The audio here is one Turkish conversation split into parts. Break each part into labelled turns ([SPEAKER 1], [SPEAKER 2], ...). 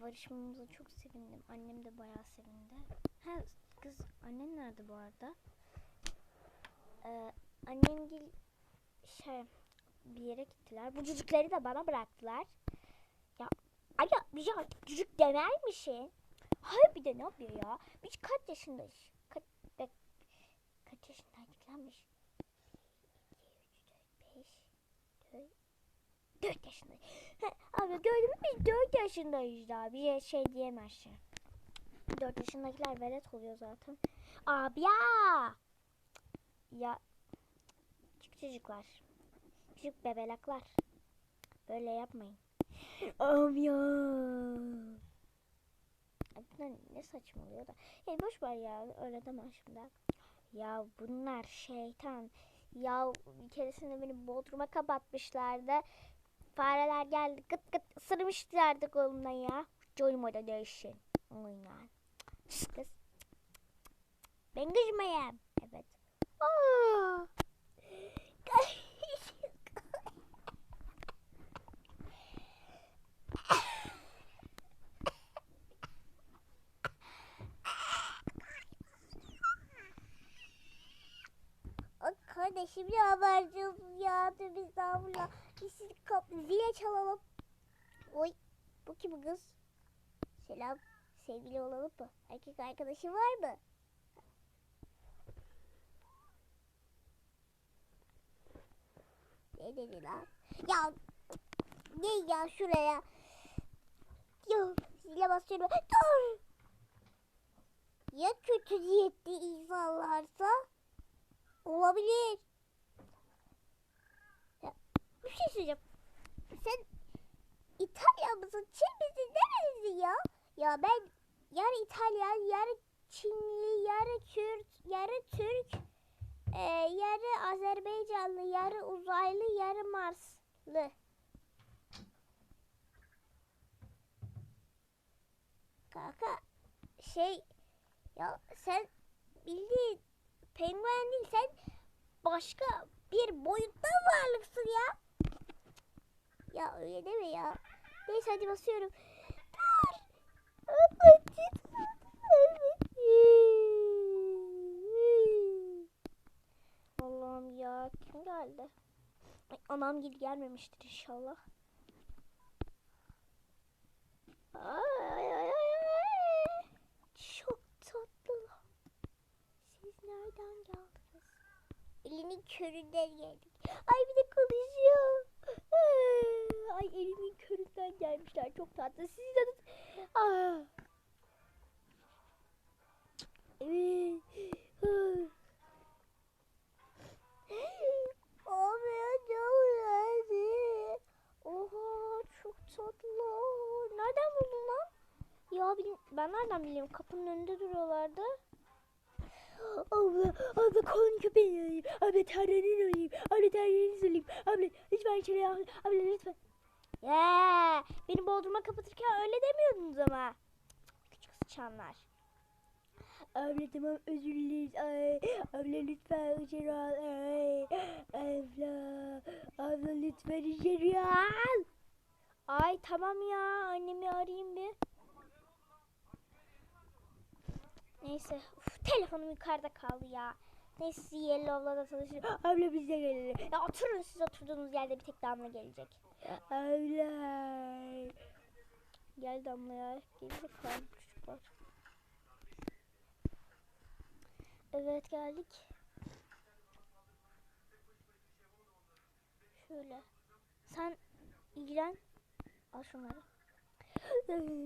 [SPEAKER 1] Barışmamıza çok sevindim. Annem de bayağı sevindi. Ha kız annen nerede bu arada? Ee, annem gel şey bir yere gittiler. Bu cücükleri de bana bıraktılar. Ya ay ya cücük dener misin? Hayır bir de ne yapıyor ya? Biz kaç yaşındayız? Kaç, kaç yaşındaydık? 4, 4 yaşındayız. Abi gördün mü biz 4 yaşındayız daha. Bir şey- diyemezsin. 4 yaşındakiler velet oluyor zaten. Abi ya. Ya. Küçük çocuklar. Küçük bebelaklar. Böyle yapmayın. Abi ya. Bunlar ne saçmalıyor da. Hey boş ver ya öyle deme şimdi. Ya bunlar şeytan. Ya bir keresinde beni bodruma kapatmışlardı. Fareler geldi gıt gıt ısırmışlardı kolumdan ya. Coyma da değişin. Aynen. Kız. Ben kızmayayım. Evet. Aa. Kardeşim ya? Dur biz daha işini kaplı zile çalalım. Oy bu kim kız? Selam sevgili olalım mı? Erkek arkadaşın var mı? Ne dedi lan? Ya ne ya şuraya? Ya zile basıyorum. Dur! Ya kötü niyetli insanlarsa? Olabilir. Bir şey söyleyeceğim. Sen İtalyan mısın? Çin misin? Nerelisin ya? Ya ben yarı İtalyan, yarı Çinli, yarı Kürt, yarı Türk, e, yarı Azerbaycanlı, yarı uzaylı, yarı Marslı. Kanka şey ya sen bildiğin penguen değil sen başka bir boyutta varlıksın ya. Ya öyle deme ya. Neyse hadi basıyorum. Dur. Allah'ım ya kim geldi? Ay, anam gibi gelmemiştir inşallah. Ay, ay, ay, ay. Çok tatlılar. Siz nereden geldiniz? Elinin köründen geldik. Ay bir de konuşuyor. Ay elimin köründen gelmişler. Çok tatlı. Siz de... Ah. Evet. Ne oldu? Oha çok tatlı. Nereden buldun lan? Ya ben nereden biliyorum? Kapının önünde duruyorlardı. Abla, abla kolun köpeğini alayım. Abla terlerini alayım. Abla terlerini alayım. Abla lütfen al. Abla lütfen. Ya, beni bodruma kapatırken öyle demiyordunuz ama. Küçük sıçanlar. Abla tamam özür dileriz. Ay, abla lütfen içeri al. Ay, abla, abla lütfen içeri al. Ay tamam ya annemi arayayım bir. Neyse. Uf, telefonum yukarıda kaldı ya. Neyse Yellow'la da tanışırım. Abla bize gelelim. Ya oturun siz oturduğunuz yerde bir tek Damla gelecek. Abla. Gel Damla ya. Var çocuklar. Evet geldik. Şöyle. Sen ilgilen. Al şunları.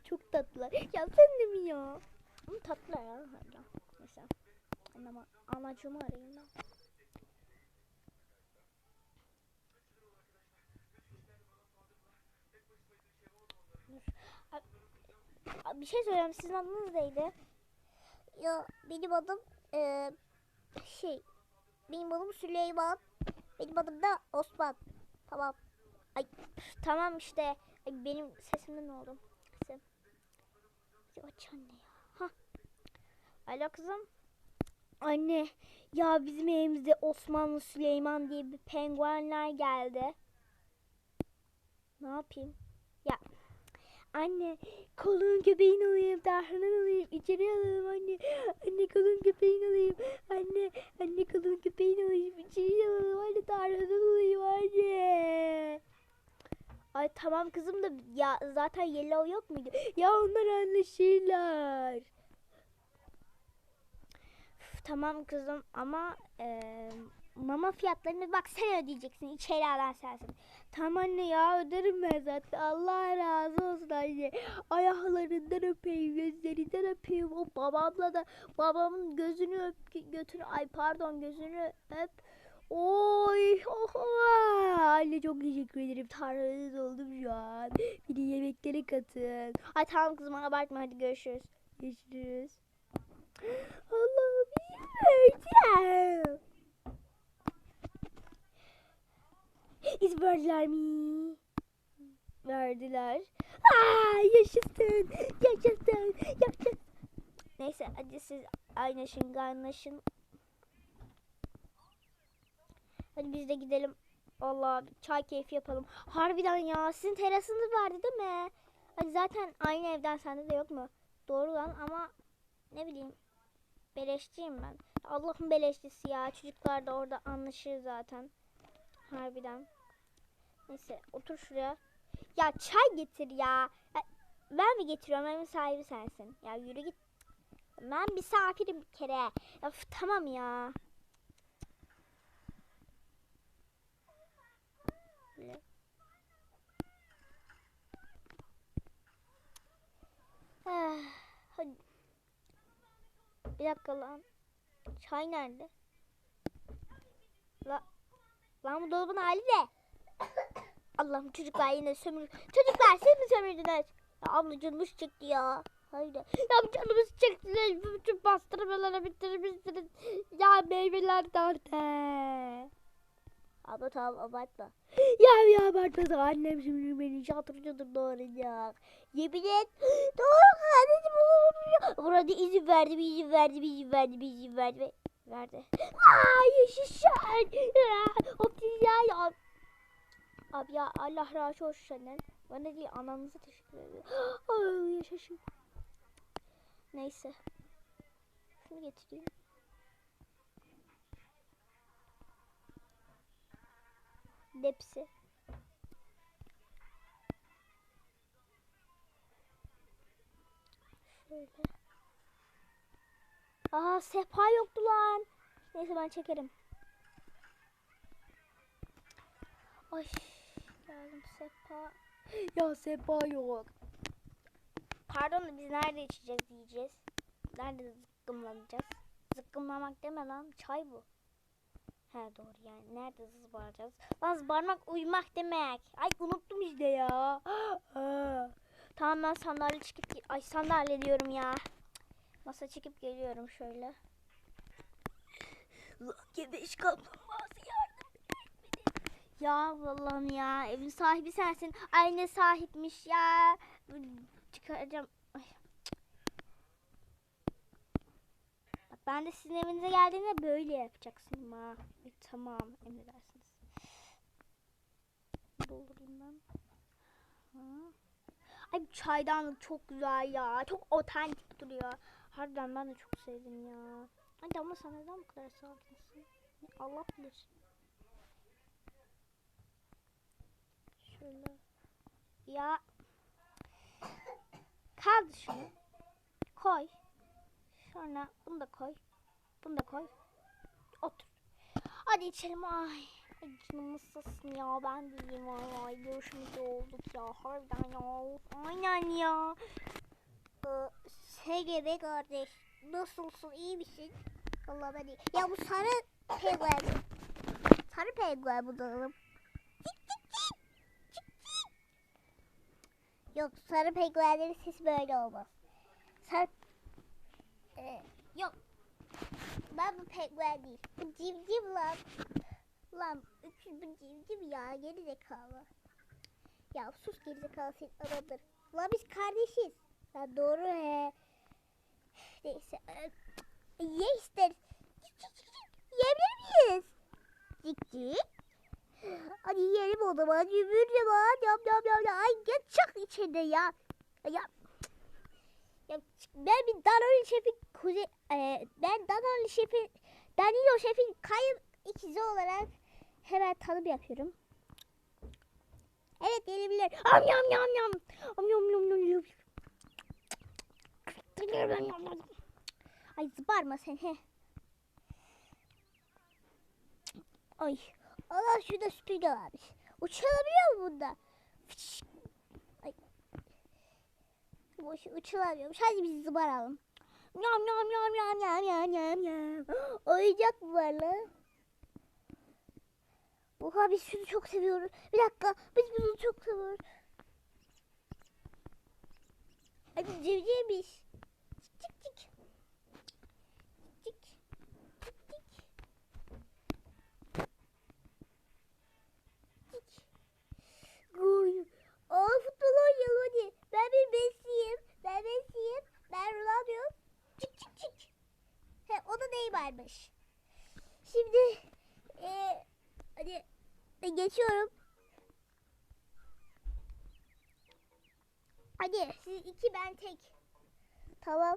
[SPEAKER 1] Çok tatlılar. Ya sen de mi ya? Ama tatlı ya hala. Mesela. Ama anacığımı arayayım ben. Bir şey söyleyeyim. Sizin adınız neydi? Ya benim adım eee, şey benim adım Süleyman. Benim adım da Osman. Tamam. Ay tamam işte. Ay, benim sesimden ne oldu? Sesim. Aç anne ya. Ha. Alo kızım. Anne ya bizim evimize Osmanlı Süleyman diye bir penguenler geldi. Ne yapayım? Ya anne kolun köpeğin olayım, Tahran'ın olayım, içeri alalım anne. Anne kolun köpeğin olayım, anne. Anne kolun köpeğin olayım, içeri alalım anne. Tahran'ın olayım anne. Ay tamam kızım da ya zaten yellow yok muydu? Ya onlar anlaşırlar. Üf, tamam kızım ama eee, mama fiyatlarını bak sen ödeyeceksin. İçeri alan sensin. Tamam anne ya öderim ben zaten. Allah razı olsun anne. Ayaklarından öpeyim, gözlerinden öpeyim. O babamla da babamın gözünü öp götür. Ay pardon gözünü öp. Oy oho. Anne çok teşekkür ederim. Tanrınız oldum şu an. De yemeklere katın. Ay tamam kızım abartma hadi görüşürüz. Görüşürüz. Allah'ım vereceğim. İz verdiler mi? Verdiler. Aa, yaşasın. Yaşasın. Yaşasın. Neyse hadi siz aynaşın kaynaşın. Hadi biz de gidelim. Allah çay keyfi yapalım. Harbiden ya sizin terasınız vardı değil mi? Hadi zaten aynı evden sende de yok mu? Doğru lan ama ne bileyim beleşçiyim ben. Allah'ın beleşçisi ya. Çocuklar da orada anlaşır zaten. Harbiden. Neyse otur şuraya. Ya çay getir ya. Ya, Ben mi getiriyorum? Evin sahibi sensin. Ya yürü git. Ben misafirim bir kere. Üf, tamam ya. Böyle. Ah, hadi. Bir dakika lan. Çay nerede? La, lan bu dolabın hali ne? Allah'ım çocuklar yine sömür. Çocuklar siz mi sömürdünüz? Ya abla canımız çekti ya. Haydi. Ya canımız çekti. Bütün pastırmaları bitirmişsiniz. Ya meyveler nerede? Abla tamam abartma. Ya ya abartma annem şimdi beni çatır çatır doğrayacak. Yemin et. Doğru olur. Burada izin verdi, bir izin verdi, bir izin verdi, bir izin verdi. Verdi. Aa yaşasın. Ya ya. Abi ya Allah razı olsun senden. Bana değil ananıza teşekkür ederim. Ay yaşasın. Neyse. Şunu getireyim. Depsi. Şöyle. Aa sehpa yoktu lan. Neyse ben çekerim. Ay geldim sehpa. Ya sehpa yok. Pardon da biz nerede içeceğiz diyeceğiz. Nerede zıkkımlanacağız? Zıkkımlamak deme lan çay bu. He doğru yani nerede zızbaracağız? Lan zızbarmak uyumak demek. Ay unuttum işte ya. Tamam ben sandalye çıkıp ay sandalye diyorum ya. Masa çekip geliyorum şöyle. Lan gebeş beni. Ya Allah'ım ya evin sahibi sensin. Ay ne sahipmiş ya. Çıkaracağım. Ay. Ben de sizin evinize geldiğimde böyle yapacaksın ha. E, tamam emredersiniz. Doldurayım ben. Ha. Ay çaydanlık çok güzel ya. Çok otantik duruyor. Harbiden ben de çok sevdim ya. Hadi ama sen neden bu kadar sakinsin? Allah bilir. Şöyle. Ya. Kaldı şunu. Koy. Sonra bunu da koy. Bunu da koy. Otur. Hadi içelim ay. Ay canım nasılsın ya ben de iyiyim ay. Görüşmüş olduk ya harbiden ya. Aynen ya. Ee, SGB kardeş nasılsın iyi misin? Allah ben iyi. Ya bu sarı penguen. Sarı penguen bu Yok sarı penguenlerin sesi böyle olmaz. Sarı... Ee, yok. Ben bu penguen değil. Bu civciv lan. Lan öküz bu civciv ya geri zekalı. Ya sus geri zekalı senin anandır. Lan biz kardeşiz. Ya doğru he. Neyse. e, Ye ister. miyiz? Cik cik. Hadi yiyelim o zaman. Yürü var. Yam yam yam yam. Ay ya çok içinde ya. Ya. Ya ben bir Danone şefin kuze e, ben Danone şefin Danilo şefin kayıp ikizi olarak hemen tanım yapıyorum. Evet yiyebilir. Am yam yam yam. Am yam yam yam yam. Ay zıbarma sen he. Ay. Allah şurada stüdyo varmış. Uçulabiliyor mu bunda? Fış. Ay. Boş uçulamıyormuş. Hadi biz zıbaralım. Yam yam yam yam yam yam yam yam. Oyuncak mı var lan? Oha biz şunu çok seviyoruz. Bir dakika biz bunu çok seviyoruz. Hadi civcivmiş. Cik cik cik. Cik cik cik. Cik. Gol. Aa futbol oynayalım hadi. Ben bir Messi'yim. Ben Messi'yim. Ben Ronaldo'yum. Cik cik cik. He o da Neymar'mış. Şimdi eee hadi ben geçiyorum. Hadi siz iki ben tek. Tamam.